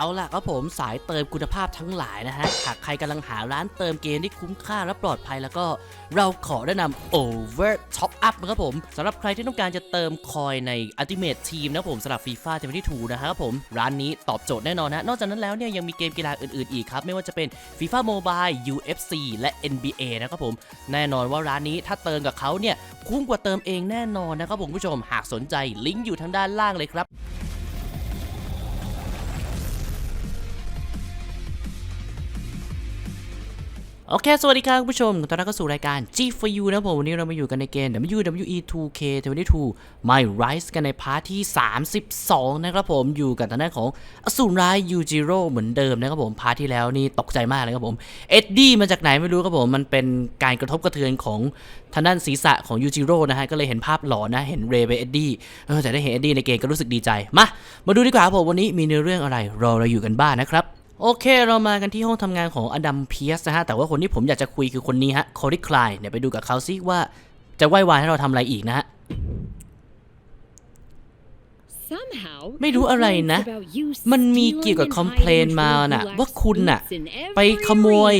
เอาล่ะครับผมสายเติมคุณภาพทั้งหลายนะฮะ หากใครกำลังหาร้านเติมเกมที่คุ้มค่าและปลอดภัยแล้วก็เราขอแนะนำ Over Top Up นะครับผมสำหรับใครที่ต้องการจะเติมคอยใน Ultimate Team นะครับผมสำหรับ FIFA 22นะครับผม ร้านนี้ตอบโจทย์แน่นอนนะ นอกจากนั้นแล้วเนี่ยยังมีเกมกีฬาอื่นๆอีกครับ ไม่ว่าจะเป็น FIFA Mobile UFC และ NBA นะครับผม แน่นอนว่าร้านนี้ถ้าเติมกับเขาเนี่ยคุ้มกว่าเติมเองแน่นอนนะครับผมผู้ชมหากสนใจลิงก์อยู่ทางด้านล่างเลยครับ โอเค สวัสดีครับคุณผู้ชมขอต้อนรับเข้าสู่รายการ G for You นะครับผมวันนี้เรามาอยู่กันในเกม WWE 2K 22 My Rise กันในพาร์ทที่ 32 นะครับผมอยู่กับทางด้านของอสูรร้ายยูจิโร่เหมือนเดิมนะครับผมพาร์ทที่แล้วนี่ตกใจมากเลยครับผมเอ็ดดี้มาจากไหนไม่รู้ครับผมมันเป็นการกระทบกระเทือนของทางด้านศีรษะของยูจิโร่นะฮะก็เลยเห็นภาพหลอนนะเห็นเรย์ไปเอ็ดดี้แต่ได้เห็นเอ็ดดี้ในเกมก็รู้สึกดีใจมามาดูดีกว่าผมวันนี้มีเนื้อเรื่องอะไรรอเราอยู่กันบ้างนะครับ โอเคเรามากันที่ห้องทำงานของอดัมเพียสนะฮะแต่ว่าคนที่ผมอยากจะคุยคือคนนี้ฮะคอริคลายเดี๋ยวไปดูกับเขาซิว่าจะไหว้วานให้เราทำอะไรอีกนะฮะไม่รู้อะไรนะ มันมีเกี่ยวกับคอมเพลนมาน่ะ ว่าคุณน่ะ ไปขโมย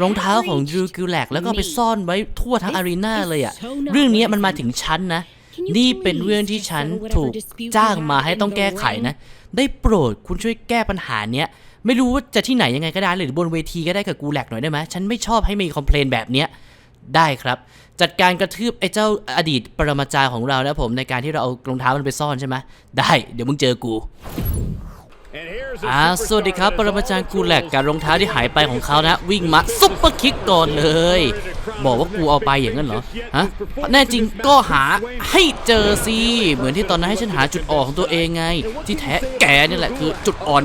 รองเท้าของดรูกิลแลกแล้วก็เอาไปซ่อนไว้ทั่วทั้งอารีนาเลยอะเรื่องนี้มันมาถึงฉันนะ นี่เป็นเรื่องที่ฉันถูกจ้างมาให้ต้องแก้ไขนะ ได้โปรดคุณช่วยแก้ปัญหาเนี้ย ไม่รู้ว่าจะที่ไหนยังไงก็ได้หรือบนเวทีก็ได้กับกูแหลกหน่อยได้ไหมฉันไม่ชอบให้มีคอมเพลนแบบเนี้ยได้ครับ จัดการกระทืบไอ้เจ้าอดีตปรมาจารย์ของเรานะผมในการที่เราเอารองเท้ามันไปซ่อนใช่ไหมได้ เดี๋ยวมึงเจอกู อ่าสวัสดีครับ ปรมาจารย์กูแหลกกับรองเท้าที่หายไปของเขานะ วิ่งมาซุปเปอร์คิกก่อนเลย บอกว่ากูเอาไปอย่างนั้นเหรอฮะแน่จริงก็หาให้เจอสิเหมือนที่ตอนนั้นให้ฉันหาจุดอ่อนของตัวเองไง ที่แท้แกนี่แหละคือจุดอ่อน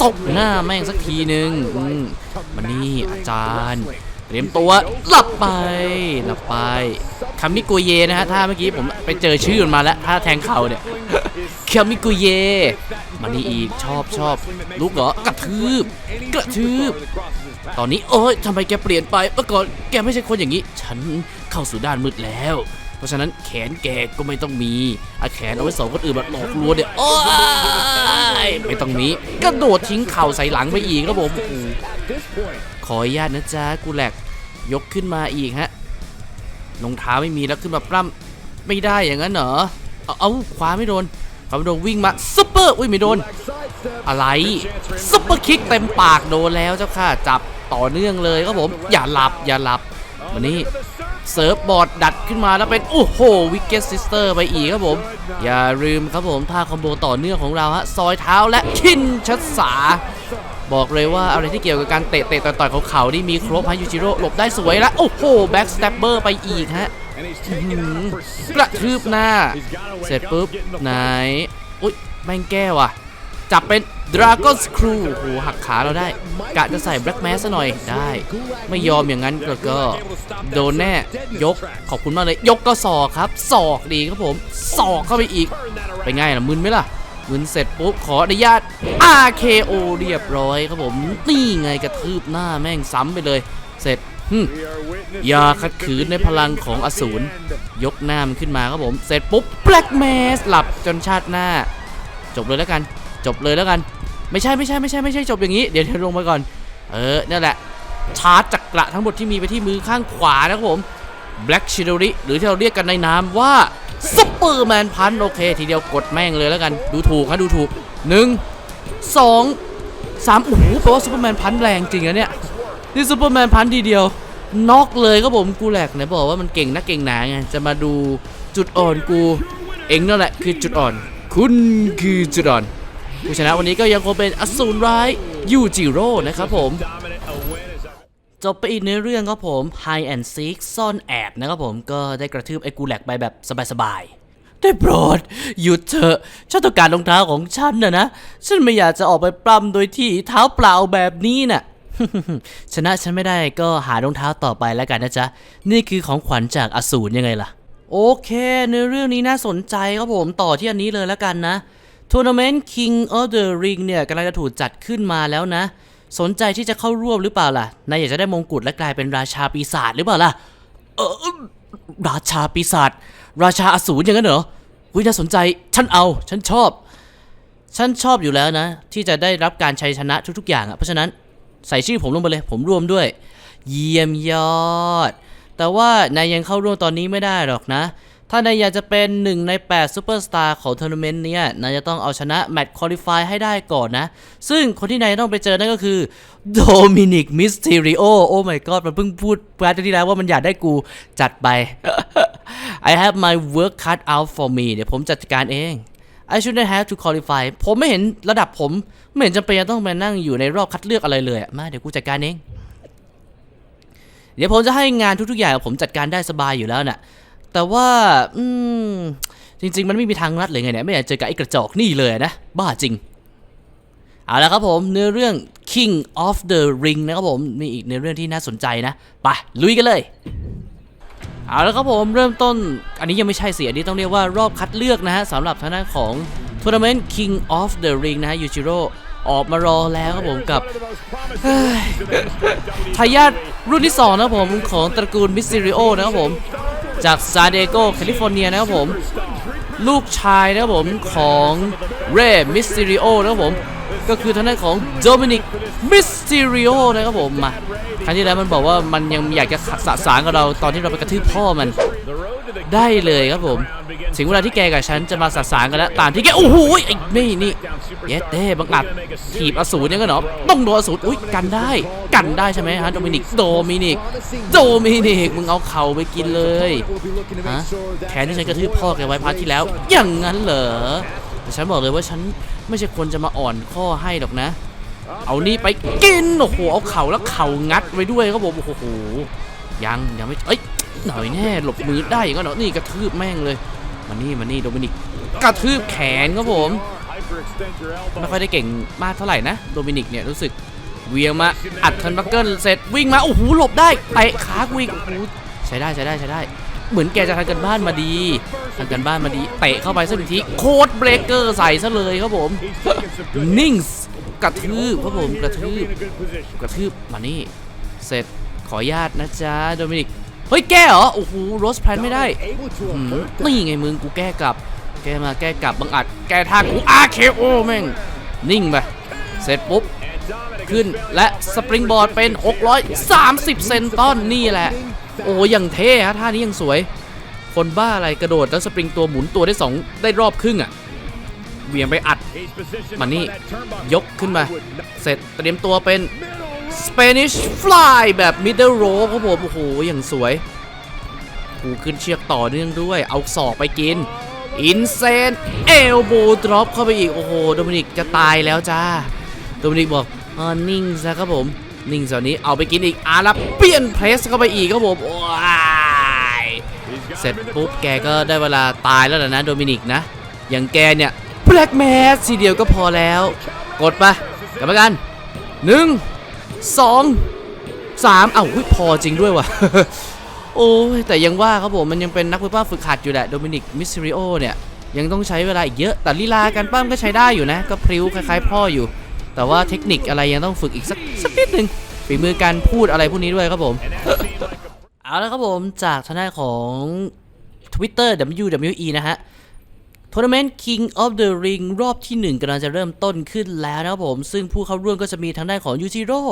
ซกหน้าแม่งสักทีนึงอืมมานี่อาจารย์เตรียมตัวหลับไปหลับไปคามิกุเยนะฮะถ้าเมื่อกี้ผมไปเจอชื่อมันมาแล้วถ้าแทงเข่าเนี่ย คามิกุเย มานี่อีกชอบชอบลูกเหรอกระทืบกระทืบ ตอนนี้โอ้ยทำไมแกเปลี่ยนไปเมื่อก่อนแกไม่ใช่คนอย่างนี้ ฉันเข้าสู่ด้านมืดแล้ว เพราะฉะนั้นแขนแกก็ไม่ต้องมีอาแขนเอาไว้สอนคนอื่นแบบหลอกลวงเนี่ยโอ้ยไม่ต้องมีกระโดดทิ้งเข่าใส่หลังไปอีกครับผมขออนุญาตนะจ๊ะกูแหลกยกขึ้นมาอีกฮะรองเท้าไม่มีแล้วขึ้นมาปล้ำไม่ได้อย่างนั้นเหรอเอาเอาคว้าไม่โดน คว้าโดวิ่งมาซุปเปอร์อุ้ยไม่โดน อะไรซุปเปอร์คิกเต็มปากโดนแล้วเจ้าค่ะจับต่อเนื่องเลยครับผม อย่าหลับอย่าหลับมานี่เซิร์ฟบอร์ดดัดขึ้นมาแล้วเป็นโอ้โหวิกเก็ตซิสเตอร์ไปอีกครับผม อย่าลืมครับผมท่าคอมโบต่อเนื่องของเราฮะซอยเท้าและคินชัดสา บอกเลยว่าอะไรที่เกี่ยวกับการเตะเตะต่อยต่อยเขาเขาๆนี่มีครบฮะยูจิโร่หลบได้สวยแล้ว โอ้โหแบ็กสเตปเปอร์ไปอีกฮะ กระทืบหน้า เสร็จปุ๊บ ไหน อุ้ยแม่งแก้ว่ะ จับเป็น Dragon Screw โอ้โหหักขาเราได้ กะจะใส่ Black Mass ซะหน่อยได้ ไม่ยอมอย่างนั้นก็ก็ โดนแน่ ยก ขอบคุณมากเลย ยกก็ศอกครับศอกดีครับผมศอกเข้าไปอีก ไปง่ายล่ะมึนไหมล่ะมึนเสร็จปุ๊บ ขออนุญาต RKO เรียบร้อยครับผม นี่ไงกระทืบหน้าแม่งซ้ำไปเลย เสร็จหึ อย่าขัดขืนในพลังของอสูร ยกหน้ามันขึ้นมาครับผม เสร็จปุ๊บ Black Mass หลับจนชาติหน้า จบเลยแล้วกัน จบเลยแล้วกัน ไม่ใช่ไม่ใช่ไม่ใช่ไม่ใช่จบอย่างนี้ เดี๋ยวเดี๋ยวลงมาก่อน เออนั่นแหละ ชาร์จจักระทั้งหมดที่มีไปที่มือข้างขวานะครับผม Black s h i d o r i หรือที่เราเรียกกันในนามว่าซุปเปอร์แมนพันโอเค ทีเดียวกดแม่งเลยแล้วกัน ดูถูกฮะดูถูกหนึ่งสองสามโอ้โหแปลว่าซุปเปอร์แมนพันแรงจริงนะเนี่ย นี่ซุปเปอร์แมนพันทีเดียว น็อกเลยครับผมกูแหลกไหนบอกว่ามันเก่งนะเก่งหนาไงจะมาดูจุดอ่อนกู เองนั่นแหละคือจุดอ่อน คุณคือจุดอ่อนผู้ชนะวันนี้ก็ยังคงเป็นอสูรร้ายยูจิโร่นะครับผมจบไปอีกในเรื่องครับผม Hide and Seek ซ่อนแอบนะครับผมก็ได้กระทืบไอ้กูแหลกไปแบบสบายๆ ได้โปรด หยุดเถอะฉันต้องการรองเท้าของฉันนะนะ ฉันไม่อยากจะออกไปปล้ำโดยที่เท้าเปล่าแบบนี้น่ะ ชนะฉันไม่ได้ก็หารองเท้าต่อไปแล้วกันนะจ๊ะ นี่คือของขวัญจากอสูรยังไงล่ะ โอเค ในเรื่องนี้น่าสนใจครับผมต่อที่อันนี้เลยแล้วกันนะทัวร์นาเมนต์ King of the Ring เนี่ยกำลังจะถูกจัดขึ้นมาแล้วนะ สนใจที่จะเข้าร่วมหรือเปล่าล่ะ นายอยากจะได้มงกุฎและกลายเป็นราชาปีศาจหรือเปล่าล่ะเออราชาปีศาจราชาอสูรอย่างนั้นเหรอวิน่าสนใจ ฉันเอา ฉันชอบ ฉันชอบอยู่แล้วนะ ที่จะได้รับการชัยชนะทุกๆ อย่างอะเพราะฉะนั้น ใส่ชื่อผมลงไปเลย ผมร่วมด้วย เยี่ยมยอด แต่ว่านายยังเข้าร่วมตอนนี้ไม่ได้หรอกนะ ถ้านายอยากจะเป็นหนึ่งใน8ซูเปอร์สตาร์ของทัวร์นาเมนต์เนี้ยนายจะต้องเอาชนะแมตช์คุริฟายให้ได้ก่อนนะ ซึ่งคนที่นายต้องไปเจอนั่นก็คือโดมินิกมิส t ิริโอโอ้ my god มันเพิ่งพูดแป๊บที่แล้วว่ามันอยากได้กูจัดไป I have my work cut out for me เดี๋ยวผมจัดการเอง I shouldn't have to qualify ผมไม่เห็นระดับผม ไม่เห็นจำเป็นจะต้องมานั่งอยู่ในรอบคัดเลือกอะไรเลยมาเดี๋ยวกูจัดการเอง เดี๋ยวผมจะให้งานทุกๆอย่างผมจัดการได้สบายอยู่แล้วน่ะ แต่ว่า อืม จริง ๆ มันไม่มีทางลัดเลยไงเนี่ย ไม่อยากเจอกับไอ้กระจอกนี่เลยนะ บ้าจริง เอาละครับผมเนื้อเรื่อง King of the Ring นะครับผมนี่อีกเนื้อเรื่องที่น่าสนใจนะ ไปลุยกันเลย เอาละครับผมเริ่มต้น อันนี้ยังไม่ใช่เสิอันนี้ต้องเรียกว่ารอบคัดเลือกนะฮะสำหรับทางด้านของทัวร์นาเมนต์ King of the Ring นะฮะยูจิโร่ออกมารอแล้วครับผมกับทายาทรุ่นที่2นะครับผมของตระกูลมิสซิริโอนะครับผม จากซานดิเอโกแคลิฟอร์เนียนะครับผม ลูกชายนะครับผมของเรมิสซิริโอนะครับผม ก็คือทางด้านของโดมินิกมิสซิริโอนะครับผมมาครั้งที่แล้วมันบอกว่ามันยังอยากจะสะสางกับเราตอนที่เราไปกระทืบพ่อมันได้เลยครับผมถึงเวลาที่แกกับฉันจะมาสะสางกันแล้วตามที่แกโอ้โหไอ้นี่นี่เย็ดเด้บังอัดถีบอสูรยังไงเนาะต้องโดนอสูรอุ้ยกันได้ กันได้ใช่ไหมฮะโดมินิกโดมินิกโดมินิกมึงเอาเข่าไปกินเลยฮะแขนที่ฉันกระทืบพ่อแกไว้พาร์ทที่แล้วอย่างนั้นเหรอแต่ฉันบอกเลยว่าฉัน ไม่ใช่คนจะมาอ่อนข้อให้หรอกนะ เอานี่ไปกินโอ้โหเอาเข่าแล้วเข่างัดไว้ด้วยครับผมโอ้โหยังยังไม่เอ้ยหน่อยแน่หลบมือได้อย่างนั้นเหรอนี่กระทืบแม่งเลยมานี่มานี่โดมินิกกระทืบแขนครับผมไม่ค่อยได้เก่งมากเท่าไหร่นะโดมินิกเนี่ยรู้สึกเวียงมาอัดทันบักเกิลเสร็จวิ่งมาโอ้โหหลบได้เตะขากูอีกโอ้โหใช้ได้ใช้ได้ใช้ได้ เหมือนแกจะทำกันบ้านมาดีทำกันบ้านมาดีเตะเข้าไปสักทีโคดเบรกเกอร์ใส่ซะเลยครับผมนิ่งกระทืบครับผมกระทืบกระทืบมานี่เสร็จขออนุญาตนะจ๊ะโดมินิกเฮ้ยแกเหรอโอ้โหโรสแพลนไม่ได้นี่ไงมึงกูแก้กลับ แกมาแก้กลับบังอัดแกท่ากูอาเคโอแม่งนิ่งไปเสร็จปุ๊บขึ้นและสปริงบอร์ดเป็น 630 เซนตอนนี่แหละ โอ้ยังเท่ฮะท่านี้ยังสวย คนบ้าอะไรกระโดดแล้วสปริงตัวหมุนตัวได้สองได้รอบครึ่งอะ่ะเวียงไปอัดมานี่ยกขึ้นมา เสร็จเตรียมตัวเป็น Spanish Fly แบบ Middle Row ครับผมโอ้โหอย่างสวยกูขึ้นเชือกต่อเนื่องด้วย เอาศอกไปกินอินเซนเอลโบดรอปเข้าไปอีก โอ้โห โดมินิกจะตายแล้วจ้า โดมินิกบอกอ่านิ่งซะครับผม นิ่งส่วนนี้เอาไปกินอีกอารับเปลี่ยนเพรสเข้าไปอีกครับผมว้ายเสร็จปุ๊บแกก็ได้เวลาตายแล้วล่ะนะโดมินิกนะ อย่างแกเนี่ยแบล็กแมสทีเดียวก็พอแล้ว กดไปกรรมการหนึ่งสองสามเอ้าพอจริงด้วยว่ะโอ้ยแต่ยังว่าครับผมมันยังเป็นนักมวยปล้ำฝึกหัดอยู่แหละโดมินิกมิสซิริโอเนี่ยยังต้องใช้เวลาอีกเยอะแต่ลีลาการปั้มก็ใช้ได้อยู่นะ ก็พริ้วคล้ายๆพ่ออยู่ แต่ว่าเทคนิคอะไรยังต้องฝึกอีกสักสักนิดหนึ่งฝีมือการพูดอะไรพวกนี้ด้วยครับผม เอาละครับผมจากทางด้านของ Twitter WWE นะฮะทัวร์นาเมนต์ King of the Ring รอบที่ 1กำลังจะเริ่มต้นขึ้นแล้วนะครับผม ซึ่งผู้เข้าร่วมก็จะมีทางด้านของยูจิโร่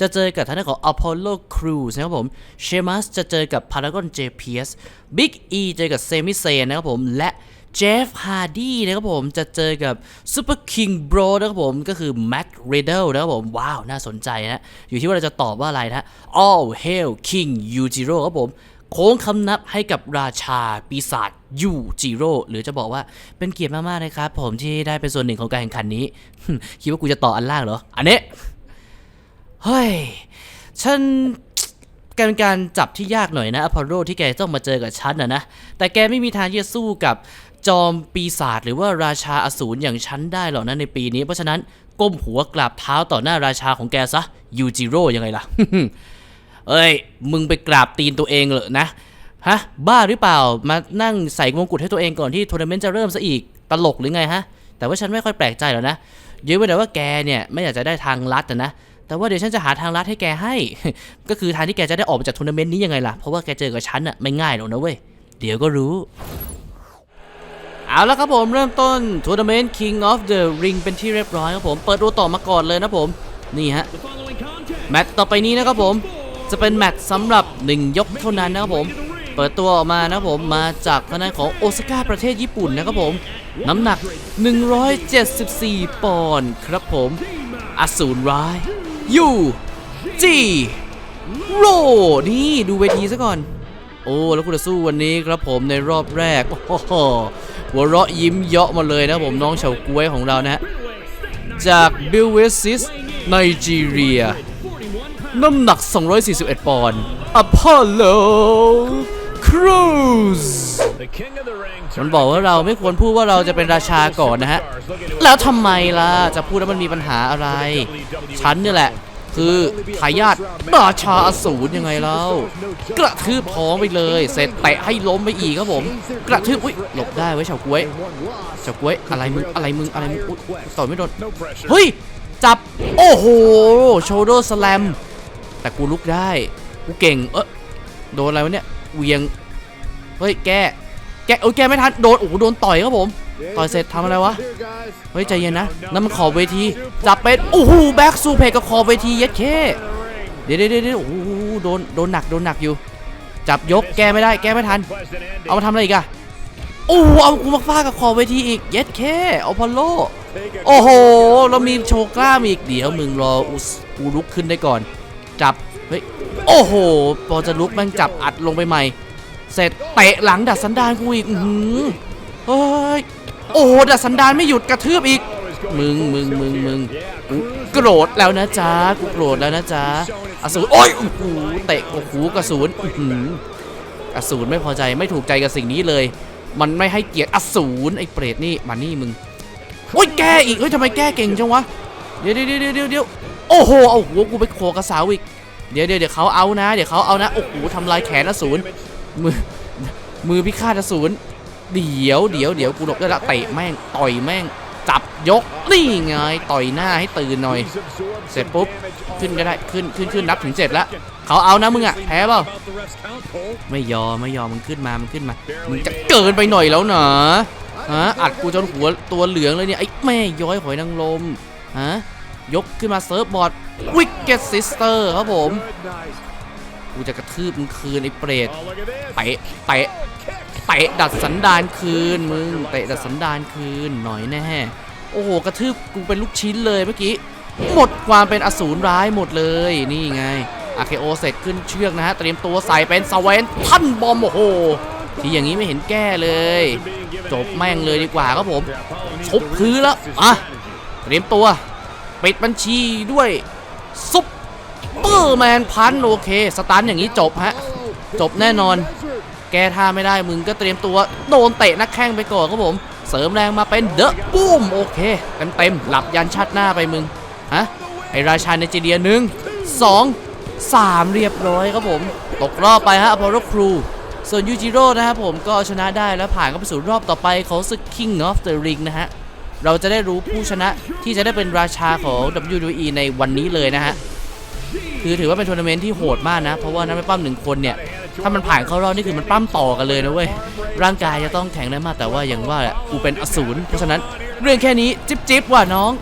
จะเจอกับทางด้านของ Apollo Crews นะครับผมเชมัสจะเจอกับ Paragon JPS Big E เจอกับเซมิเซนนะครับผม และ เจฟฮาร์ดีนะครับผมจะเจอกับ Super King Bro นะครับผมก็คือ Mac Riddle นะครับผมว้าวน่าสนใจนะอยู่ที่ว่าเราจะตอบว่าอะไรนะ All Hail King Yujiro ครับผมโค้งคำนับให้กับราชาปีศาจยูจิโร่หรือจะบอกว่าเป็นเกียรติมากๆเลยครับผมที่ได้เป็นส่วนหนึ่งของการแข่งขันนี้ คิดว่ากูจะต่ออันล่างเหรอ อันนี้ เฮ้ย ฉันแการการจับที่ยากหน่อยนะอพอลโลที่แกต้องมาเจอกับฉันนะนะ แต่แกไม่มีทางที่จะสู้กับ จอมปีศาจหรือว่าราชาอสูรอย่างฉันได้หรอกนะในปีนี้ เพราะฉะนั้นก้มหัวกราบเท้าต่อหน้าราชาของแกซะยูจิโร่ยังไงล่ะ เอ้ย มึงไปกราบตีนตัวเองเหรอนะ ฮะ บ้าหรือเปล่า มานั่งใส่มงกุฎให้ตัวเองก่อนที่ทัวร์นาเมนต์จะเริ่มซะอีก ตลกหรือไงฮะ แต่ว่าฉันไม่ค่อยแปลกใจหรอกนะยืนไว้แต่ว่าแกเนี่ยไม่อยากจะได้ทางลัดนะ แต่ว่าเดี๋ยวฉันจะหาทางลัดให้แกให้ ก็คือทางที่แกจะได้ออกจากทัวร์นาเมนต์นี้ยังไงล่ะ เพราะว่าแกเจอกับฉันอะไม่ง่ายหรอกนะเว้ย เดี๋ยวก็รู้ เอาละครับผมเริ่มต้นทัวร์นาเมนต์ King of the Ring เป็นที่เรียบร้อยครับผม เปิดตัวต่อมาก่อนเลยนะผม นี่ฮะ แมตช์ต่อไปนี้นะครับผม จะเป็นแมตช์สำหรับ 1 ยกเท่านั้นนะครับผม เปิดตัวออกมานะครับผม มาจากทางด้านของโอซาก้าประเทศญี่ปุ่นนะครับผม น้ำหนัก 174 ปอนด์ครับผมอสูรร้ายยูจีโรนี่ ดูเวทีซะก่อน โอ้แล้วคุณจะสู้วันนี้ครับผมในรอบแรกโอ้โหหัวเราะยิ้มเยาะมาเลยนะผมน้องเฉาก้วยของเรานะ จากบิลเวซิสไนจีเรียน้ำหนัก 241 ปอนด์อพอลโลครูซมันบอกว่าเราไม่ควรพูดว่าเราจะเป็นราชาก่อนนะฮะ แล้วทำไมล่ะ จะพูดแล้วมันมีปัญหาอะไร ฉันเนี่ยแหละ คือทายาทราชาอสูรยังไงเล่ากระทืบท้องไปเลย เสร็จเตะให้ล้มไปอีกครับผม กระทืบอุ้ยหลบได้ไว้ยเฉาก้วยเฉาก้วยอะไรมึงอะไรมึงอะไรมึงอุ๊ยต่อยไม่โดนเฮ้ยจับโอ้โหโชโดสแลมแต่กูลุกได้กูเก่งเออโดนอะไรวะเนี่ยเวียงเฮ้ยแก แกโอ้ยแกไม่ทันโดนโอ้โหโดนต่อยครับผม ต่อยเสร็จทำอะไรวะ เฮ้ยใจเย็นนะนั่นมันขอบเวที จับเป็นโอ้โหแบ็กซูเพกกับขอบเวทีเย็ดเคเดี๋ยวเดี๋ยวเดี๋ยวโอ้โหโดนโดนหนักโดนหนักอยู่ จับยกแกไม่ได้แกไม่ทัน เอามาทำอะไรอีกอะโอ้โหเอากูมาฟาดกับขอบเวทีอีกเย็ดเคเอาพอลโลโอ้โห เรามีโชว์กล้ามอีกเดี๋ยวมึงรออุสกูลุกขึ้นได้ก่อน จับเฮ้ยโอ้โหพอจะลุกแม่งจับอัดลงไปใหม่ เสร็จเตะหลังดัดสันดานกูอีกอื้อหือเฮ้ยโอ้ดัดสันดานไม่หยุดกระทืบอีก มึงมึงมึงมึงกูโกรธแล้วนะจ๊ะกูโกรธแล้วนะจ๊ะอสูรโอ้ยโอ้โหเตะโอ้โหกระสูนอื้ออกระสูนไม่พอใจไม่ถูกใจกับสิ่งนี้เลย มันไม่ให้เกียรติอสูรไอ้เปรตนี่มานี่มึงโอ้ยแกอีกเฮ้ยทำไมแกเก่งจังวะเดี๋ยวเดี๋ยวเดี๋ยวเดี๋ยวเดี๋ยวโอ้โหเอาหัวกูไปโขกกระสาวอีกเดี๋ยวเดี๋ยวเดี๋ยวเขาเอานะ เดี๋ยวเขาเอานะโอ้โหทำลายแขนอสูร มือมือพิฆาตอสูรเดี๋ยวเดี๋ยวเดี๋ยวกูหลบได้ละเตะแม่งต่อยแม่งจับยกนี่ไงต่อยหน้าให้ตื่นหน่อย เสร็จปุ๊บขึ้นก็ได้ขึ้นขึ้นขึ้นนับถึงเจ็ดละเขาเอานะมึงอะแพ้เปล่าไม่ยอมไม่ยอมมันขึ้นมามันขึ้นมามึงจะเกินไปหน่อยแล้วเนะฮะอัดกูจนหัวตัวเหลืองเลยเนี่ยไอ้แม่ย้อยหอยนางรมฮะยกขึ้นมาเซิร์ฟบอร์ดวิกเก็ตซิสเตอร์ครับผม กูจะกระทืบมึงคืนไอ้เปรตเตะเตะเตะดัดสันดานคืนมึงเตะดัดสันดานคืนหน่อยแน่โอ้โหกระทืบกูเป็นลูกชิ้นเลยเมื่อกี้หมดความเป็นอสูรร้ายหมดเลยนี่ไงอาเคโอเสร็จขึ้นเชือกนะฮะเตรียมตัวใส่เป็นสเวนท่านบอมโอ้โหที่อย่างนี้ไม่เห็นแก้เลย จบแม่งเลยดีกว่าครับผมชุบพื้นแล้วอะเตรียมตัวปิดบัญชีด้วยซุปเป อร์แมนพันโอเค สตันอย่างนี้จบฮะ จบแน่นอน แกท่าไม่ได้มึงก็เตรียมตัว โดนเตะนักแข้งไปก่อนครับผม เสริมแรงมาเป็นเดอะบูมโอเคเต็มเต็มหลับยันชัดหน้าไปมึง ฮะ ไอราชาในจีเดียหนึ่งสองสามเรียบร้อยครับผม ตกรอบไปฮะอพอลโลครู ส่วนยูจิโร่นะครับผมก็ชนะได้แล้วผ่านเข้าไปสู่รอบต่อไปของศึก King of the Ring นะฮะเราจะได้รู้ผู้ชนะที่จะได้เป็นราชาของ WWE ในวันนี้เลยนะฮะ คือถือว่าเป็นทัวร์นาเมนต์ที่โหดมากนะ เพราะว่านักปั้มหนึ่งคนเนี่ย ถ้ามันผ่านเข้ารอบนี่คือมันปั้มต่อกันเลยนะเว้ย ร่างกายจะต้องแข็งแรงมากแต่ว่าอย่างว่าแหละกูเป็นอสูรเพราะฉะนั้นเรื่องแค่นี้จิ๊บจิ๊บว่ะน้อง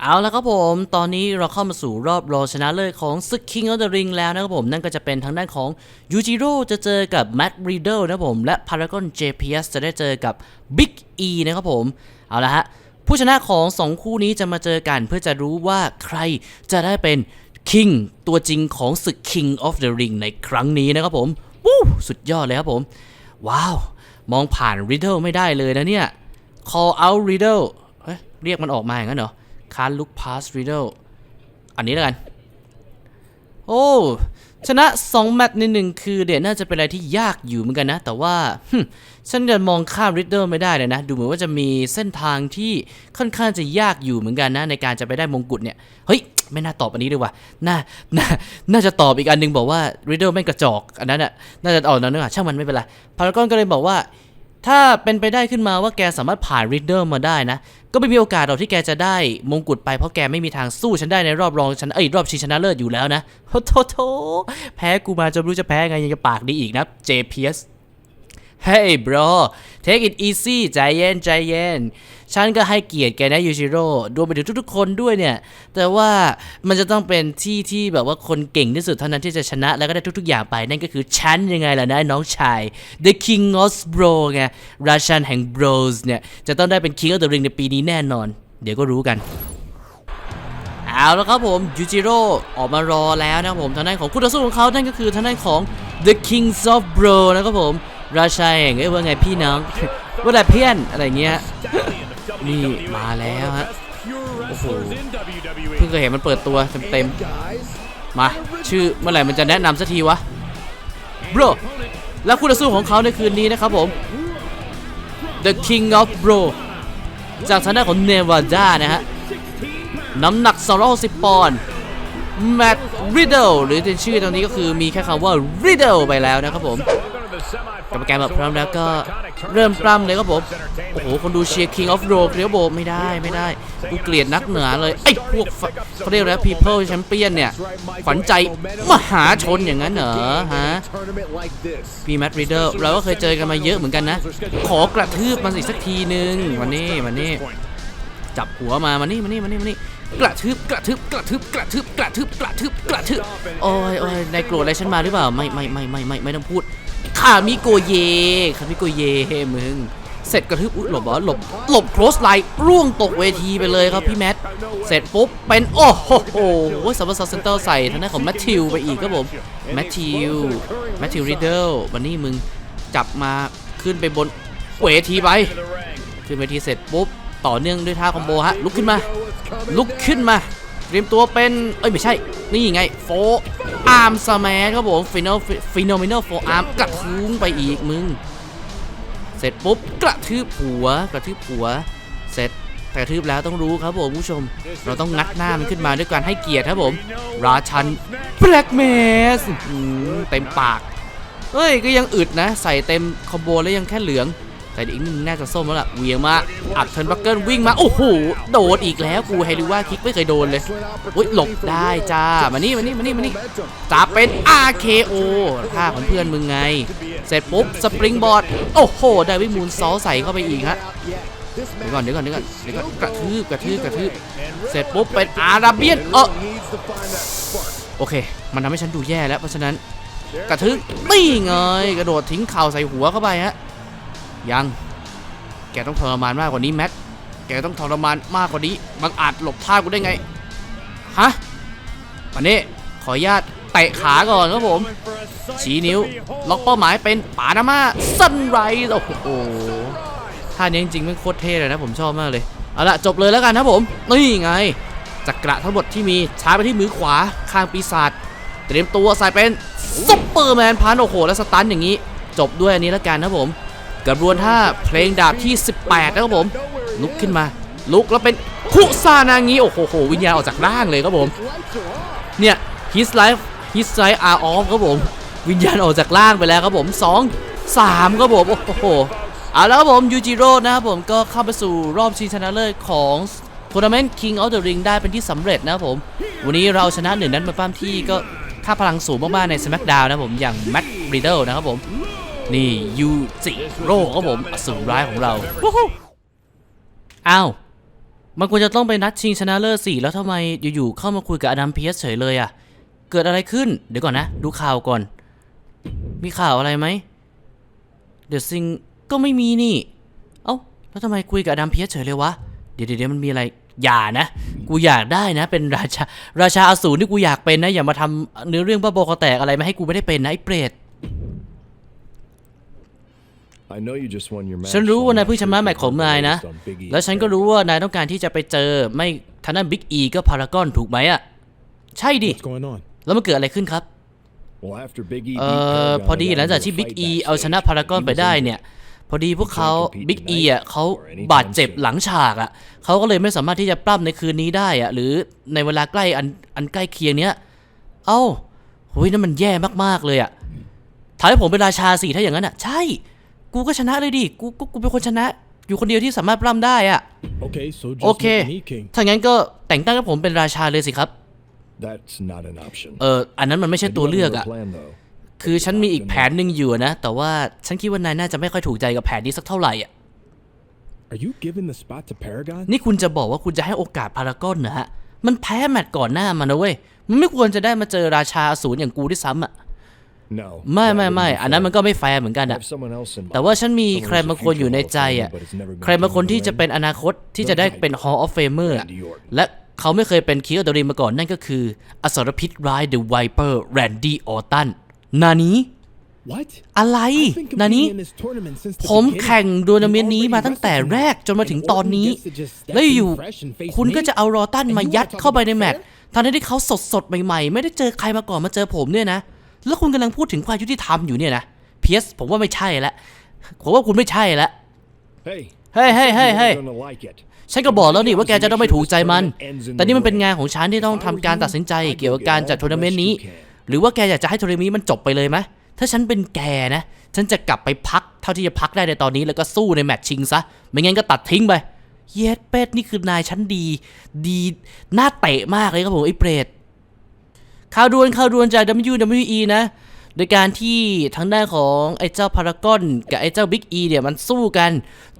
เอาละครับผม ตอนนี้เราเข้ามาสู่รอบรองชนะเลิศของศึก King of the Ring แล้วนะครับผม นั่นก็จะเป็นทางด้านของยูจิโร่จะเจอกับแม t รีเด e นะครับผม และ Paragon JPS จะได้เจอกับ Big E นะครับผม เอาละฮะ ผู้ชนะของ2คู่นี้จะมาเจอกันเพื่อจะรู้ว่าใครจะได้เป็น King ตัวจริงของศึก King of the Ring ในครั้งนี้นะครับผมวู้สุดยอดเลยครับผม ว้าว มองผ่าน Riddle ไม่ได้เลยนะเนี่ย call out Riddle เฮ้ยเรียกมันออกมาอย่างนั้นเหรอ can't look past Riddle อันนี้แล้วกัน โอ้ชนะ 2 แมตช์ในหนึ่งคือเดี๋ยวน่าจะเป็นอะไรที่ยากอยู่เหมือนกันนะ แต่ว่าฮึ ฉันจะมองข้าม Riddle ไม่ได้เลยนะ ดูเหมือนว่าจะมีเส้นทางที่ค่อนข้างจะยากอยู่เหมือนกันนะ ในการจะไปได้มงกุฎเนี่ย เฮ้ย ไม่น่าตอบอันนี้ดีกว่าน่าน่า น่าจะตอบอีกอันหนึงบอกว่า Riddle แม่กระจอก อันนั้นอะ น่าจะออกแนวนึงอะช่างมันไม่เป็นไร พารากอนก็เลยบอกว่า ถ้าเป็นไปได้ขึ้นมาว่าแกสามารถผ่าน Riddle มาได้นะ ก็ไม่มีโอกาสหรอกที่แกจะได้มงกุฎไปเพราะแกไม่มีทางสู้ฉันได้ในรอบรองฉันเอ้ยรอบชิงชนะเลิศอยู่แล้วนะโธ่โธ่โธ่แพ้กูมาจนไม่รู้จะแพ้ไงยังจะปากดีอีกนะ JPS Hey bro take it easy ใจเย็นใจเย็น ฉันก็ให้เกียรติแกนะยูชิโร่รวมไปถึงทุกๆคนด้วยเนี่ย แต่ว่ามันจะต้องเป็นที่ที่แบบว่าคนเก่งที่สุดเท่านั้นที่จะชนะแล้วก็ได้ทุกๆอย่างไป นั่นก็คือฉันยังไงล่ะนะน้องชาย The King of Bro ไง ราชันแห่ง Bros เนี่ย จะต้องได้เป็น King of the Ring ในปีนี้แน่นอน เดี๋ยวก็รู้กันเอาแล้วครับผมยูจิโร่ออกมารอแล้วนะครับผมทางด้านของคู่ต่อสู้ของเขานั่นก็คือทางด้านของ The Kings of Bro นะครับผม ราชาแห่งเอ้ยว่าไงพี่น้องว่าแต่เพี้ยนอะไรเงี้ยนี่มาแล้วฮะโอ้โหเพิ่งเคยเห็นมันเปิดตัวเต็มๆมาชื่อเมื่อไหร่มันจะแนะนำสักทีวะ Bro และคู่ต่อสู้ของเขาในคืนนี้นะครับผม The King of Bro จากทางด้านของเนวาดานะฮะ น้ำหนัก260ปอนด์แมตต์ริดเดิลหรือในชื่อตรงนี้ก็คือมีแค่คำว่าริดเดิลไปแล้วนะครับผม กรรมการแบบพร้อมแล้วก็เริ่มปล้ำเลยครับผม โอ้โห คนดูเชียร์ King of Road เรียกโบไม่ได้ไม่ได้กูเกลียดนักเหนือเลย ไอ้พวกเขาเรียกแล้ว People Champion เนี่ย ขวัญใจมหาชนอย่างนั้นเหรอฮะพี่แมตต์ริดเดิลเราก็เคยเจอกันมาเยอะเหมือนกันนะ ขอกระทืบมันอีกสักทีนึงวันนี้วันนี้จับหัวมามานี่มานี่มานี่มานี่กระทืบกระทืบกระทืบกระทืบกระทืบกระทืบกระทืบโอ้ยโอ้ยนายโกรธอะไรฉันมาหรือเปล่า ไม่ไม่ไม่ไม่ไม่ไม่ต้องพูด ขามิโกเยขามิโกเยมึง เสร็จกระทืบอุ๊ยหลบเหรอหลบหลบโครสไลน์ร่วงตกเวทีไปเลยครับพี่แมท เสร็จปุ๊บ เป็น โอ้โหโอ้ยซับเบอร์ซัสเซนเตอร์ใส่ทางด้านของแมทธิวไปอีกครับผมแมทธิวแมทธิวริดเดิลวันนี้มึงจับมาขึ้นไปบนเวทีไป ขึ้นเวทีเสร็จปุ๊บ ต่อเนื่องด้วยท่าคอมโบฮะลุกขึ้นมา ลุกขึ้นมา เตรียมตัวเป็น เอ้ยไม่ใช่ นี่ไงโฟอาร์มสมาร์ครับผมฟินอลฟินอมินอลโฟอาร์มกระทุ้งไปอีกมึง เสร็จปุ๊บกระทืบหัวกระทืบหัว เสร็จกระทืบแล้วต้องรู้ครับผมผู้ชม เราต้องงัดหน้ามันขึ้นมาด้วยการให้เกียรติครับผม ราชันแบล็กเมสเต็มปากเฮ้ยก็ยังอึดนะ ใส่เต็มคอมโบแล้วยังแค่เหลือง แต่อีกนึงน่าจะส้มแล้วล่ะเวียงมาอัดเทิร์นบักเกิลวิ่งมา โอ้โห โดดอีกแล้วกูไฮริว่าคิกไม่เคยโดนเลยอุ้ยหลบได้จ้ามานี่มานี่มานี่มานี่จะเป็น RKO ท่าของเพื่อนมึงไง เสร็จปุ๊บสปริงบอร์ดโอ้โหไดวิมูนซอใส่เข้าไปอีกฮะเดี๋ยวก่อนเดี๋ยวก่อนเดี๋ยวก่อนเดี๋ยวก่อนกระทืบกระทืบกระทืบเสร็จปุ๊บเป็นอาราเบียนเออโอเค มันทำให้ฉันดูแย่แล้วเพราะฉะนั้นกระทืบนี่ไงกระโดดทิ้งเข่าใส่หัวเข้าไปฮะ ยัง แกต้องทรมานมากกว่านี้แม็ก แกต้องทรมานมากกว่านี้บังอาจหลบท่ากูได้ไง ฮะวันนี้ขออนุญาตเตะขาก่อนครับผม ชี้นิ้ว ล็อกเป้าหมายเป็นปานามาซันไรส์โอ้โหท่านี้จริงๆมันโคตรเท่เลยนะผมชอบมากเลย เอาละจบเลยแล้วกันนะผม นี่ไง จักระทั้งหมดที่มีช้าไปที่มือขวาข้างปีศาจเตรียมตัวใส่เป็นซุปเปอร์แมนพันโอ้โห แล้วสตันอย่างนี้ จบด้วยอันนี้แล้วกันนะผม กระบวนท่าเพลงดาบที่ 18 นะครับผม ลุกขึ้นมา ลุกแล้วเป็นคุซานางิโอ้โห วิญญาณออกจากร่างเลยครับผม เนี่ย his life his life are off ครับผม วิญญาณออกจากร่างไปแล้วครับผม 2 3ครับผม โอ้โหเอาแล้วครับผมยูจิโร่นะครับผมก็เข้าไปสู่รอบชิงชนะเลิศของทัวร์นาเมนต์ King of the Ring ได้เป็นที่สำเร็จนะครับผม วันนี้เราชนะหนึ่งนั้นมาปั้มที่ก็ค่าพลังสูงมากๆใน SmackDown นะครับผมอย่าง Matt Riddle นะครับผม นี่ยูจิโร่ครับผมอสูรร้ายของเราวู้ฮู้อ้าวมันควรจะต้องไปนัดชิงชนะเลิศสิแล้วทำไมอยู่ๆเข้ามาคุยกับอดัมเพียสเฉยเลยอะเกิดอะไรขึ้น เดี๋ยวก่อนนะ ดูข่าวก่อน มีข่าวอะไรไหมเดี๋ยวซิงก็ไม่มีนี่ เอ้าแล้วทำไมคุยกับอดัมเพียสเฉยเลยวะ เดี๋ยวเดี๋ยวมันมีอะไรอย่านะ กูอยากได้นะ เป็นราชาราชาอสูรที่กูอยากเป็นนะ อย่ามาทำเนื้อเรื่องบ้าบอคอแตกอะไรมาให้กูไม่ได้เป็นนะไอ้เปรต ฉันรู้ว่านายเพิ่งชนะแมตช์ของนายนะ แล้วฉันก็รู้ว่านายต้องการที่จะไปเจอไม่ทางด้านบิ๊กอีก็พารากอนถูกไหมอะ ใช่ดิ What's going on? แล้วมันเกิดอะไรขึ้นครับ Well, after Big E เอ่ beat อ Paragon พอดี and หลัง got จาก into ที่ a บิ๊ก fight อี back, เอาชนะพารากอนไปได้เนี่ยพอดีพวกเขาบิ๊กอีอะเขาบาดเจ็บหลังฉากอะเขาก็เลยไม่สามารถที่จะปล้ำในคืนนี้ได้อะหรือในเวลาใกล้อันอันใกล้เคียงเนี้ย เอ้าโหยนั่นมันแย่มากๆเลยอะท้ายผมเป็นราชาสิถ้าอย่างนั้นอะ ใช่ กูก็ชนะเลยดิ กูกูกูเป็นคนชนะ อยู่คนเดียวที่สามารถปล้ำได้อะ Okay, so just โอเค make me king. ถ้างั้นก็แต่งตั้งให้ผมเป็นราชาเลยสิครับ That's not an option. เอออันนั้นมันไม่ใช่ I do ตัวเลือก have อะ another plan, though. คือฉันมีอีกแผนหนึ่งอยู่นะ แต่ว่าฉันคิดว่านายน่าจะไม่ค่อยถูกใจกับแผนนี้สักเท่าไหร่อะ Are you giving the spot to Paragon? นี่คุณจะบอกว่าคุณจะให้โอกาสพารากอนนะฮะ มันแพ้แมตช์ก่อนหน้ามันนะเว้ย มันไม่ควรจะได้มาเจอราชาอสูรอย่างกูด้วยซ้ำอะ No. ไม่ that ไม่ wouldn't ไม่ be อันนั้น fair. มันก็ไม่แฟร์เหมือนกันอะ Have someone else involved. แต่ว่าฉันมี Someone ใคร who's บาง a คนอยู่ใน future ใจ Hall of อะ Famer, but has never been ใครบางคนที่ to the จะเป็น ring. อนาคตที่จะได้เป็น Hall of Famer อะ Randy Orton. และเขาไม่เคยเป็นคิงออฟเดอะริงมาก่อนนั่นก็คือ อสรพิษร้าย The Viper Randy Orton นานี้ What? อะไร I've been นานี้ competing in this tournament since the ผม beginning. แข่งดัวนาเมน You've นี้ already มาตั้งแต่ wrestled แร me. กจนมาถึง And ตอนนี้ Orton gets to just step แล้วอยู่ in fresh and face คุณก็ me? จะเอารอตัน And มา you ยัด wanna เข้าไป talk ใน about แมตช์ fair? ทั้งที่เขาสดสดๆใหม่ๆ ไม่ได้เจอใครมาก่อนมาเจอผมเนี่ยนะ แล้วคุณกำลังพูดถึงความยุติธรรมอยู่เนี่ยนะเพียสผมว่าไม่ใช่ละผมว่าคุณไม่ใช่ละ Hey. Hey, hey, I said hey, you hey. weren't gonna like it. ฉันก็บอกแล้วนี่ว่าแกจะต้องไม่ถูกใจมัน แต่นี่มันเป็นงานของฉันที่ต้องทำการตัดสินใจเกี่ยวกับการจัดทัวร์นาเมนต์นี้ หรือว่าแกอยากจะให้ทัวร์นาเมนต์นี้มันจบไปเลยไหมถ้าฉันเป็นแกนะ ฉันจะกลับไปพักเท่าที่จะพักได้ในตอนนี้แล้วก็สู้ในแมตช์ชิงซะ ไม่งั้นก็ตัดทิ้งไป เย็ดเป็ดนี่คือนายชั้นดี ดีหน้าเตะมากเลยครับผมไอ้เปรต ข่าวด่วนข่าวด่วนจาก WWE นะ โดยการที่ทางด้านของไอ้เจ้าพารากอนกับไอ้เจ้าบิ๊กอีเนี่ยมันสู้กัน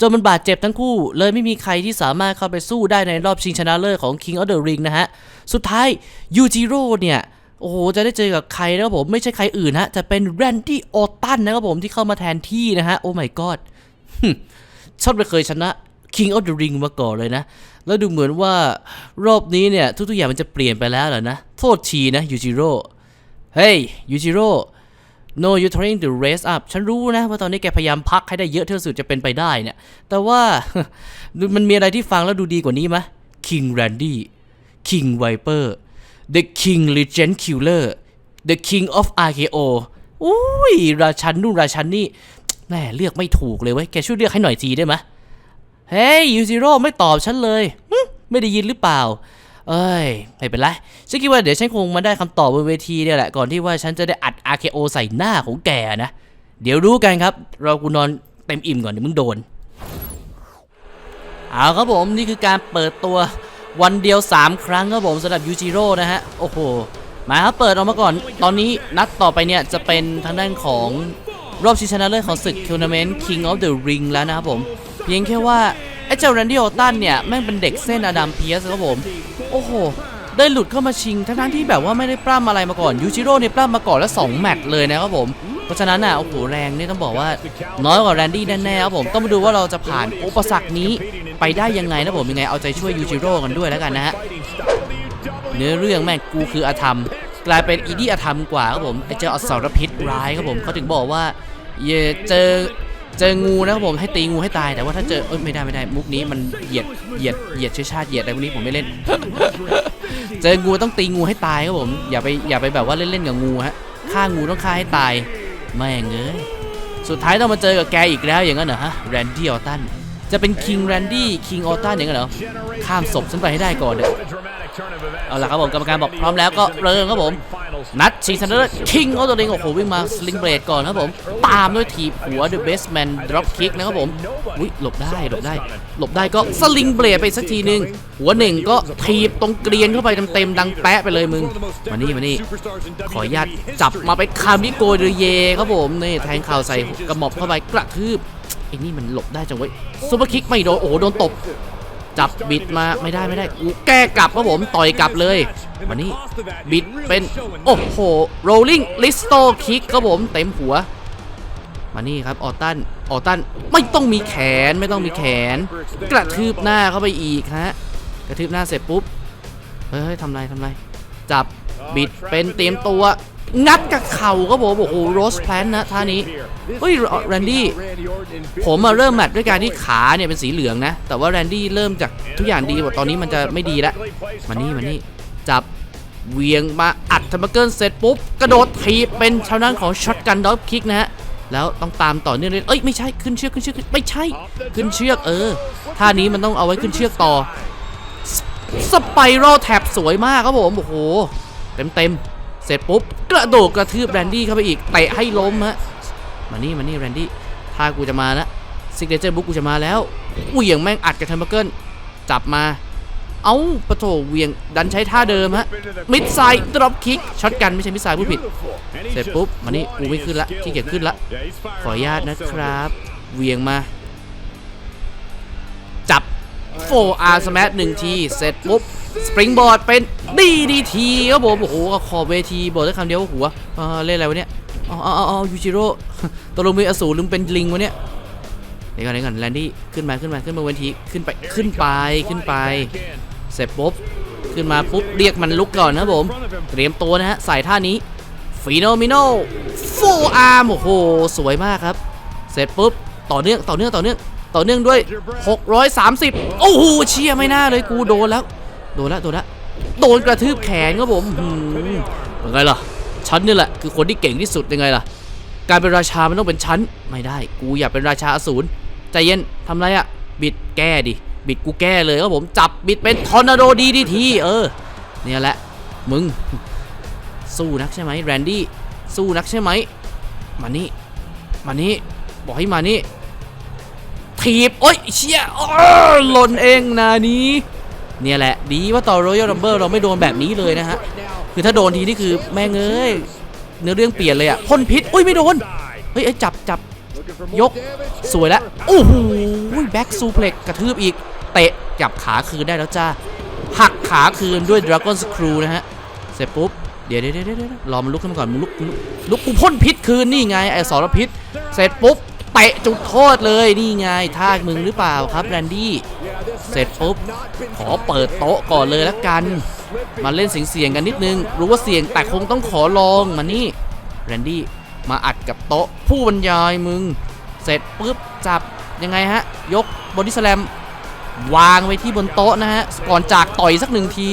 จนมันบาดเจ็บทั้งคู่ เลยไม่มีใครที่สามารถเข้าไปสู้ได้ในรอบชิงชนะเลิศของ King of the Ring นะฮะ สุดท้ายยูจิโร่เนี่ยโอ้โห จะได้เจอกับใครนะครับผม ไม่ใช่ใครอื่นฮะ จะเป็นแรนดี้ออตตันนะครับผมที่เข้ามาแทนที่นะฮะ โอ้ my god ฉันไม่เคยชนะ King of the Ring มาก่อนเลยนะ แล้วดูเหมือนว่ารอบนี้เนี่ย ทุกๆอย่างมันจะเปลี่ยนไปแล้วเหรอนะ โทษทีนะยูจิโร่เฮ้ยยูจิโร่ no you trying to raise up ฉันรู้นะว่าตอนนี้แกพยายามพักให้ได้เยอะที่สุดจะเป็นไปได้เนี่ย แต่ว่ามันมีอะไรที่ฟังแล้วดูดีกว่านี้ไหม King Randy King Viper The King Legend Killer The King of RKO อุ้ย ราชันนู่นราชันนี่แหมเลือกไม่ถูกเลยเว้ย แกช่วยเลือกให้หน่อยทีได้ไหมเฮ้ยยูซิโร่ไม่ตอบฉันเลย ไม่ได้ยินหรือเปล่า เอ้ยไม่เป็นไรฉันคิดว่าเดี๋ยวฉันคงมาได้คำตอบบนเวทีเนี่ยแหละก่อนที่ว่าฉันจะได้อัด RKO ใส่หน้าของแกนะเดี๋ยวรู้กันครับ เรากูนอนเต็มอิ่มก่อนเดี๋ยวมึงโดนเอาครับผมนี่คือการเปิดตัววันเดียว 3 ครั้งครับผมสำหรับยูจิโร่นะฮะโอ้โหมาครับเปิดออกมาก่อน ตอนนี้นัดต่อไปเนี่ยจะเป็นทางด้านของรอบชิงชนะเลิศของศึกทัวร์นาเมนต์ King of the Ring แล้วนะครับผม เพียงแค่ว่า ไอ้เจ้าแรนดี้ออตตันเนี่ยแม่งเป็นเด็กเส้นอดัมเพียสครับผม โอ้โห ได้หลุดเข้ามาชิงทั้งๆที่แบบว่าไม่ได้ปล้ำอะไรมาก่อนยูจิโร่เนี่ยปล้ำมาก่อนแล้ว2แมตช์เลยนะครับผม เพราะฉะนั้นอะโอ้โหแรงนี่ต้องบอกว่าน้อยกว่าแรนดี้แน่ๆครับผมต้องมาดูว่าเราจะผ่านอุปสรรคนี้ไปได้ยังไงนะผมยังไงเอาใจช่วยยูจิโร่กันด้วยแล้วกันนะฮะเนื้อเรื่องแม่งกูคืออาธรรม กลายเป็นอีดี้อาธรรมกว่าครับผมไอ้เจ้าอสรพิษร้ายครับผมเขาถึงบอกว่าอย่เจอ เจองูนะครับผมให้ตีงูให้ตายแต่ว่าถ้าเจอเอ้ยไม่ได้ไม่ได้มุกนี้มันเหยียดเหยียดเหยียดเชื้อชาติเหยียดอะไรพวกนี้ผมไม่เล่น เจองูต้องตีงูให้ตายครับผมอย่าไปอย่าไปแบบว่าเล่นๆกับงูฮะฆ่างูต้องฆ่าให้ตายแม่งเอ้ยสุดท้ายต้องมาเจอกับแกอีกแล้วอย่างนั้นเหรอฮะแรนดี้ออตันจะเป็นคิงแรนดี้คิงออตันอย่างนั้นเหรอข้ามศพฉันไปให้ได้ก่อนเถอ เอาละครับผมกรรมการบอกพร้อมแล้วก็เริ่มครับผม นัดชิงชนะเลิศคิงเอาตัวเองโอ้โหวิ่งมาสลิงเบรดก่อนครับผม ตามด้วยถีบหัว The Best Man Drop Kick นะครับผมอุ้ยหลบได้หลบได้ หลบได้ก็สลิงเบรดไปสักทีหนึ่งหัวหนึ่งก็ถีบตรงเกรียนเข้าไปเต็มๆดังแปะไปเลยมึงมานี่มานี่ขออนุญาตจับมาเป็นคามิโกเดเยครับผมนี่แทงเข่าใส่กระหม่อมเข้าไปกระทืบไอ้นี่มันหลบได้จังเว้ยซูเปอร์คิกไม่โดนโอ้โหโดนตบ จับบิดมาไม่ได้ไม่ได้กูแก้กลับครับผมต่อยกลับเลยมานี่บิดเป็น โอ้โห rolling listo kick ครับผมเต็มหัว มานี่ครับออตันออตันไม่ต้องมีแขนไม่ต้องมีแขน กระทืบหน้าเข้าไปอีกฮะกระทืบหน้าเสร็จปุ๊บเฮ้ยทำไรทำไรจับบิดเป็นเตรียมตัว งัดกับเข่าครับผมโอ้โหโรสแพลนนะท่านี้เฮ้ยแรนดี้ผมมาเริ่มแมตช์ด้วยการที่ขาเนี่ยเป็นสีเหลืองนะ แต่ว่าแรนดี้เริ่มจากทุกอย่างดีกว่าตอนนี้มันจะไม่ดีแล้วมานี่มานี่จับเวียงมาอัดทัมเบอร์เกิลเสร็จปุ๊บ กระโดดทีบเป็นชาวด้านของช็อตกันดอกคิกนะฮะแล้วต้องตามต่อเนื่องเลยเอ้ยไม่ใช่ขึ้นเชือกขึ้นเชือกไม่ใช่ขึ้นเชือกเออท่านี้มันต้องเอาไว้ขึ้นเชือกต่อสไปรัลแท็บสวยมากครับผมโอ้โหเต็มเต็ม เสร็จปุ๊บกระโดดกระทืบแรนดี้เข้าไปอีกเตะให้ล้มฮะมานี่มานี่แรนดี้ถ้ากูจะมาแล้วซิกเนเจอร์บุ๊กกูจะมาแล้วอุ้ยอย่างแม่งอัดกับเทอร์เมเกิลจับมา เอ้าปะโถเวียงดันใช้ท่าเดิมฮะมิดไซด์ดรอปคิกช็อตกันไม่ใช่มิดไซด์พูดผิด เสร็จปุ๊บมานี่กูไม่ขึ้นละขี้เกียจขึ้นละขออนุญาตนะครับเวียงมา จับโฟอาร์สแมทหนึ่งทีเสร็จปุ๊บ สปริงบอร์ดเป็นดีดีทีครับผม โอ้โหขอบเวทีบอกได้คำเดียวว่าหัวเออเล่นอะไรวะเนี่ยอ๋ออ๋ออ๋อยูจิโร่ตกลงมีอสูรหรือเป็นลิงวะเนี่ยเดี๋ยวก่อนเดี๋ยวก่อนแลนดี้ขึ้นมาขึ้นมาขึ้นมาเวทีขึ้นไปขึ้นไปขึ้นไป เสร็จปุ๊บขึ้นมาปุ๊บเรียกมันลุกก่อนนะผม เตรียมตัวนะฮะใส่ท่านี้ฟีโนมิโนโฟอาร์มโอ้โหสวยมากครับ เสร็จปุ๊บต่อเนื่องต่อเนื่องต่อเนื่องต่อเนื่องด้วย 630 โอ้โหเชียไม่น่าเลยกูโดนแล้ว โดนล้วโดนล้วโดนกระทืบแขนครับผมหืมยังไงล่ะฉันนี่แหละคือคนที่เก่งที่สุดยังไงล่ะ การเป็นราชามันต้องเป็นฉันไม่ได้ กูอยากเป็นราชาอสูรใจเย็นทำไรอะบิดแก้ดิบิดกูแก้เลยครับผมจับบิดเป็นทอร์นาโดดีดีทีเออเนี่ยแหละมึง สู้นักใช่ไหมแรนดี้สู้นักใช่ไหมมานี่มานี่บอกให้มานี่ถีบโอ้ยเชี่ยหล่นเองนะนี้ เนี่ยแหละ ดีว่าต่อ Royal Rumble เราไม่โดนแบบนี้เลยนะฮะ คือถ้าโดนทีนี่คือแม่งเอ้ยเนื้อเรื่องเปลี่ยนเลยอะพ่นพิษ อุ้ยไม่โดน เฮ้ยเอ้จับจับยกสวยแล้วโอ้โหแบ็กซูเพล็กกระทืบอีก เตะจับขาคืนได้แล้วจ้าหักขาคืนด้วย Dragon Screw นะฮะ เสร็จปุ๊บเดี๋ยวเดี๋ยวเดี๋ยวเดี๋ยวรอมันลุกขึ้นมาก่อนมันลุกลุกลุกกูพ่นพิษคืนนี่ไงไอ้สารพิษ เสร็จปุ๊บเตะจุดโทษเลยนี่ไงท่ามึงหรือเปล่าครับแรนดี้ เสร็จปุ๊บ ขอเปิดโต๊ะก่อนเลยละกัน มาเล่นเสียงๆกันนิดนึง รู้ว่าเสียงแต่คงต้องขอลองมานี่แรนดี้มาอัดกับโต๊ะผู้บรรยายมึง เสร็จปุ๊บจับยังไงฮะ ยกบอดี้สแลมวางไว้ที่บนโต๊ะนะฮะ ก่อนจากต่อยสักหนึ่งที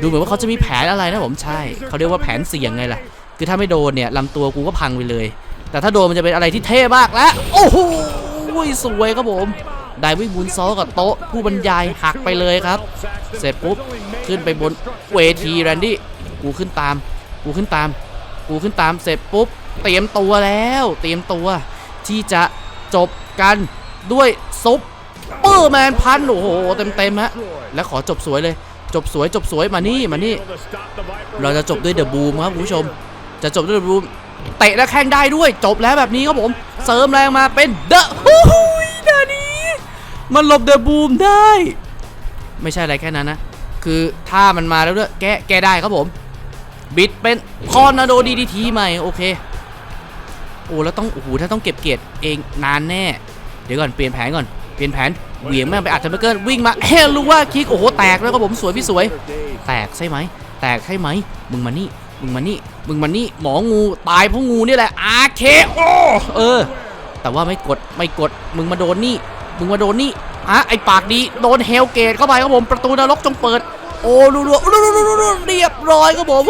ดูเหมือนว่าเขาจะมีแผนอะไรนะผมใช่ เขาเรียกว่าแผนเสี่ยงไงล่ะ คือถ้าไม่โดนเนี่ยลำตัวกูก็พังไปเลย แต่ถ้าโดนมันจะเป็นอะไรที่เท่มากแล้ว โอ้โหสวยครับผม ได้วิ่งบุนซอกับโต๊ะผู้บรรยายหักไปเลยครับ เสร็จปุ๊บขึ้นไปบนเวทีแรนดี้กูขึ้นตาม กูขึ้นตาม กูขึ้นตามเสร็จปุ๊บเตรียมตัวแล้ว เตรียมตัว ที่จะจบกันด้วยซุปเปอร์แมนพันโอ้โหเต็มเต็มๆฮะและขอจบสวยเลย จบสวยจบสวยมานี่มานี่ เราจะจบด้วยเดอะบูมครับคุณผู้ชม จะจบด้วยเดอะบูมเตะและแข้งได้ด้วยจบแล้วแบบนี้ครับผม เสริมแรงมาเป็นเดอะฮู้ มันหลบเดอะบูมได้ ไม่ใช่อะไรแค่นั้นนะ คือถ้ามันมาแล้วด้วยแก้แก้ได้ครับผม บิดเป็นคอนาโดดีดีทีใหม่ โอเค โอ้แล้วต้องโอ้โหถ้าต้องเก็บเกียรติเองนานแน่ เดี๋ยวก่อนเปลี่ยนแผนก่อนเปลี่ยนแผนเหวี่ยงแม่งไปอัดเทอร์เบเกิลวิ่งมาเฮลูว่าคิกโอ้โหแตกแล้วครับผมสวยพี่สวย แตกใช่ไหมแตกใช่ไหมมึงมานี่มึงมานี่มึงมานี่หมองูตายเพราะงูนี่แหละอาเคโอเออ แต่ว่าไม่กดไม่กดมึงมาโดนนี่ มึงมาโดนนี่อะไอปากดีโดนเฮลเกตเข้าไปครับผมประตูนรกจงเปิด โอ้รัวรัวรัวรัวรัวเรียบร้อยครับผม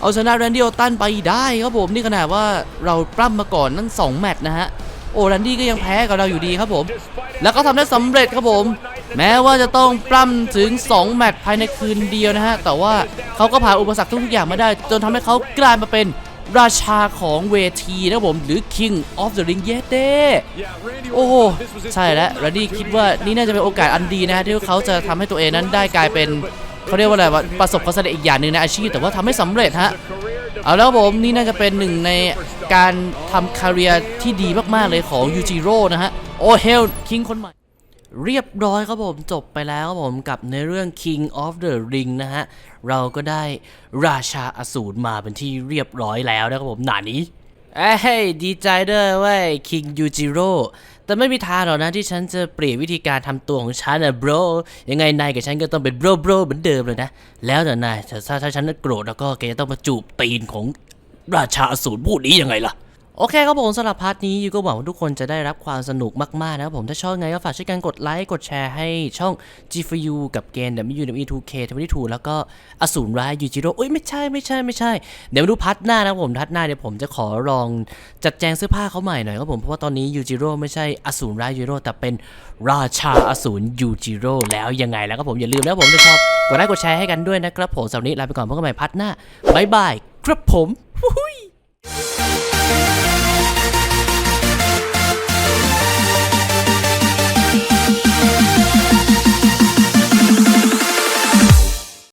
เอาชนะแรนดี้ออตันไปได้ครับผมนี่ขนาดว่าเราปล้ำมาก่อนทั้งสองแมตช์นะฮะโอ้แรนดี้ก็ยังแพ้กับเราอยู่ดีครับผม แล้วก็ทำได้สำเร็จครับผม แม้ว่าจะต้องปล้ำถึง 2 แมตช์ภายในคืนเดียวนะฮะ แต่ว่าเขาก็ผ่านอุปสรรคทุกอย่างมาได้ จนทำให้เขากลายมาเป็น ราชาของเวทีนะผมหรือ King of the Ring เยเด้โอ้ใช่แล้วแรนดี้คิดว่านี่น่าจะเป็นโอกาสอันดีนะที่เขาจะทำให้ตัวเองนั้นได้กลายเป็นเขาเรียกว่าอะไรวะประสบความสำเร็จอีกอย่างหนึ่งในอาชีพแต่ว่าทำให้สำเร็จฮะเอาแล้วผมนี่น่าจะเป็นหนึ่งในการทำคาเรียที่ดีมาก ๆ เลยของยูจิโร่นะฮะ โอเฮลคิงคนใหม่ เรียบร้อยครับผมจบไปแล้วครับผมกับในเรื่อง King of the Ring นะฮะ เราก็ได้ราชาอสูรมาเป็นที่เรียบร้อยแล้วนะครับผมหนานี้เอ้ยดีใจด้วยเว้ย King Yujiro แต่ไม่มีทางหรอกนะที่ฉันจะเปลี่ยนวิธีการทำตัวของฉันนะ bro ยังไงนายกับฉันก็ต้องเป็น bro bro เหมือนเดิมเลยนะ แล้วแต่นายถ้าถ้าฉันโกรธแล้วก็แกจะต้องมาจูบตีนของราชาอสูรผู้นี้ยังไงล่ะ โอเคครับผมสำหรับพาร์ทนี้ยูก็หวังว่าทุกคนจะได้รับความสนุกมาก ๆ นะครับผม ถ้าชอบไงก็ฝากช่วยกันกดไลค์ กดแชร์ให้ช่อง G4U กับเกม WW2K 22แล้วก็อสูรร้ายยูจิโร่เอ้ย ไม่ใช่ไม่ใช่ไม่ใช่ เดี๋ยวมาดูพาร์ทหน้านะครับผมพาร์ทหน้าเดี๋ยวผมจะขอลองจัดแจงเสื้อผ้าเขาใหม่หน่อยครับผมเพราะว่าตอนนี้ยูจิโร่ไม่ใช่อสูรร้ายยูจิโร่แต่เป็นราชาอสูรยูจิโร่แล้วยังไงแล้วครับผมอย่าลืมนะครับผมถ้าชอบกดไลค์กดแชร์ให้กันด้วยนะครับผมสำหรับนนี้ลาไปก่อนพบกันใหม่พาร์ทหน้าบายบายครับผม Thank you.